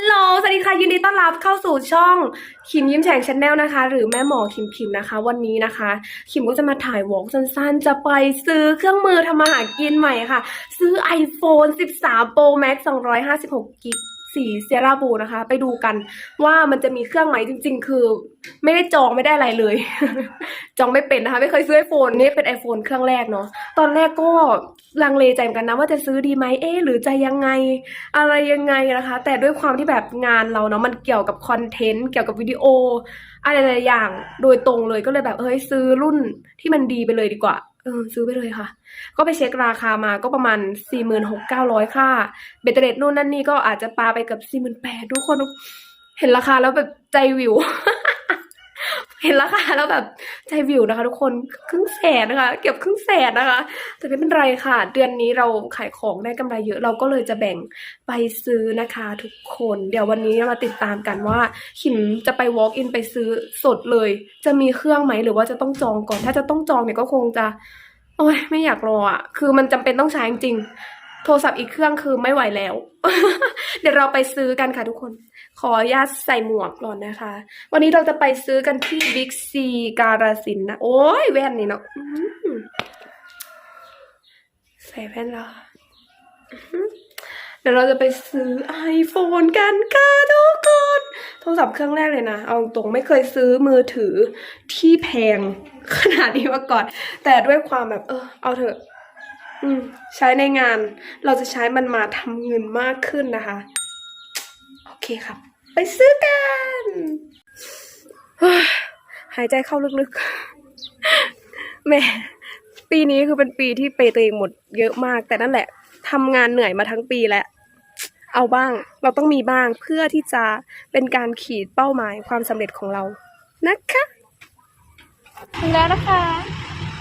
ฮัลโหล สวัสดีค่ะ ยินดีต้อนรับเข้าสู่ช่องคิมยิ้มแฉ่งชาแนลนะคะ หรือแม่หมอคิมพิมนะคะ วันนี้นะคะ คิมก็จะมาถ่ายวอล์กสั้นๆ จะไปซื้อเครื่องมือทำมาหากินใหม่ค่ะ ซื้อ iPhone 13 Pro Max 256กิก สีเซราบูนะคะ ไปดูกันว่ามันจะมีเครื่องไหมจริง ๆ คือ ไม่ได้จองไม่ได้อะไรเลย จองไม่เป็นนะคะ ไม่เคยซื้อ iPhone นี่เป็น iPhone เครื่องแรกเนาะตอนแรกก็ลังเลใจเหมือนกันนะว่าจะซื้อดีไหมเอ๊หรือจะยังไงอะไรยังไงนะคะ แต่ด้วยความที่แบบงานเราเนาะมันเกี่ยวกับคอนเทนต์เกี่ยวกับวิดีโอ อะไรหลายอย่างโดยตรงเลยก็เลยแบบเฮ้ยซื้อรุ่นที่มันดีไปเลยดีกว่าเออซื้อไปเลยค่ะ ก็ไปเช็คราคามาก็ประมาณ 4 6 9 0 0 ค่า เบตเตอร์เรทนู่นนั่นนี่ก็อาจจะปาไปเกับ 4 8 0 0 0ทุกคน เห็นราคาแล้วแบบใจวิว เห็นราคาแล้วแบบใจวิวนะคะ ทุกคนครึ่งแสนนะคะ เก็บครึ่งแสนนะคะ แต่ไม่เป็นไรค่ะ เดือนนี้เราขายของได้กำไรเยอะเราก็เลยจะแบ่งไปซื้อนะคะ ทุกคนเดี๋ยววันนี้มาติดตามกันว่าขิมจะไป walk in ไปซื้อสดเลย จะมีเครื่องไหมหรือว่าจะต้องจองก่อน ถ้าจะต้องจองเนี่ยก็คงจะ โอ้ยไม่อยากรออะคือมันจำเป็นต้องใช้จริง ทรศัพท์อีกเครื่องคือไม่ไหวแล้ว เดี๋ยวเราไปซื้อกันค่ะทุกคน ขออนุญาตใส่หมวกก่อนนะคะ วันนี้เราจะไปซื้อกันที่บิ๊กซีการาสินนะ โอ้ยแว่นนี่เนาะใส่แว่นแล้วอื้อหือเดี๋ยวเราจะไปซื้อ iPhone กันค่ะทุกคนโทรศัพท์เครื่องแรกเลยนะ เอาตรงไม่เคยซื้อมือถือที่แพงขนาดนี้มาก่อน แต่ด้วยความแบบเออเอาเถอะ อืม ใช้ในงาน เราจะใช้มันมาทำเงินมากขึ้นนะคะ โอเคครับ ไปซื้อกันหายใจเข้าลึกๆแม่ปีนี้คือเป็นปีที่เปตัวเองหมดเยอะมาก แต่นั่นแหละทำงานเหนื่อยมาทั้งปีแล้วเอาบ้างเราต้องมีบ้างเพื่อที่จะเป็นการขีดเป้าหมายความสำเร็จของเรานะคะถึงแล้วนะคะ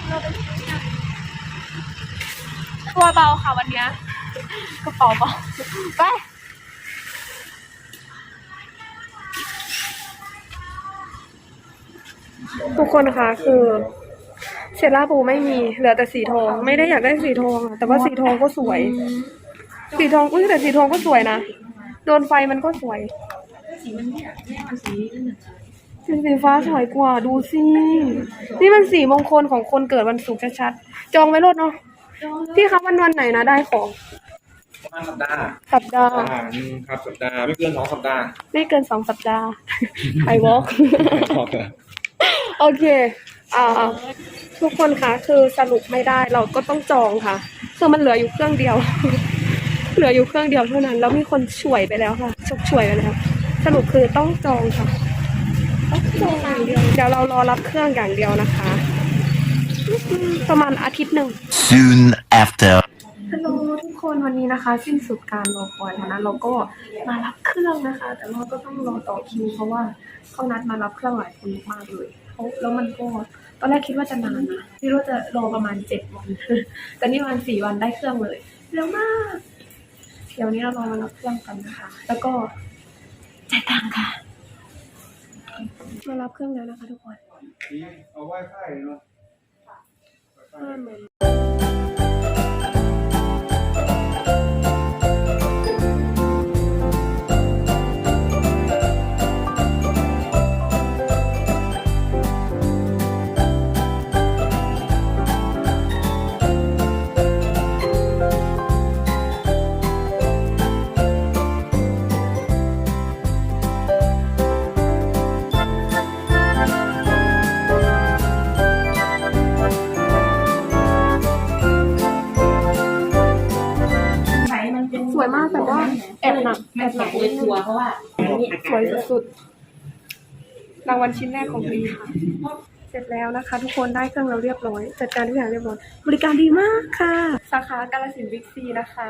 เราไปซื้อกัน ตัวเบาค่ะวันเนี้ยกระเป๋าเบาไปทุกคนนะคะคือเซราบูไม่มีเหลือแต่สีทอง ไม่ได้อยากได้สีทองอะแต่ว่าสีทองก็สวย สีทองอุ้ยแต่สีทองก็สวยนะโดนไฟมันก็สวยสีมันเนี่ยสีฟ้าสวยกว่าดูสิ นี่มันสีมงคลของคนเกิดวันศุกร์ชัดๆจองไว้รถเนาะ พี่คะวันวันไหนนะได้ของประมาณสัปดาห์สัปดาห์อ่าอืมครับสัปดาห์ไม่เกินสองสัปดาห์ไม่เกินสองสัปดาห์ไอวอล์กโอเคอ่าทุกคนคะคือสรุปไม่ได้เราก็ต้องจองค่ะคือมันเหลืออยู่เครื่องเดียว เหลืออยู่เครื่องเดียวเท่านั้น แล้วมีคนช่วยไปแล้วค่ะชกช่วยไปแล้วสรุปคือต้องจองค่ะต้องจองอย่างเดียวเดี๋ยวเรารอรับเครื่องอย่างเดียวนะคะ ประมาณอาทิตย์หนึ่ง Soon after. ฮัลโหลทุกคนวันนี้นะคะ สิ้นสุดการรอคอยแล้วนะเราก็มารับเครื่องนะคะ แต่เราก็ต้องรอต่อคิวเพราะว่าเขานัดมารับเครื่องหลายคนมากเลยเขาแล้วมันก็ตอนแรกคิดว่าจะนานนะคิดว่าจะรอประมาณเจ็ดวันแต่นี่ประมาณสี่วันได้เครื่องเลยเร็วมาก เดี๋ยวนี้เรารอมารับเครื่องกันนะคะ แล้วก็จ่ายตังค์ค่ะมารับเครื่องแล้วนะคะ ทุกคนเอาไว้ไฟเนาะ ห้ วยมากแต่ว่าแอบหนักแอบหนักนิดนึงเพราะว่าสวยสุดๆรางวัลชิ้นแรกของปีค่ะ เสร็จแล้วนะคะ ทุกคนได้เครื่องเราเรียบร้อย จัดการทุกอย่างเรียบร้อยบริการดีมากค่ะ สาขากาลสินธุ์บิ๊กซีนะคะ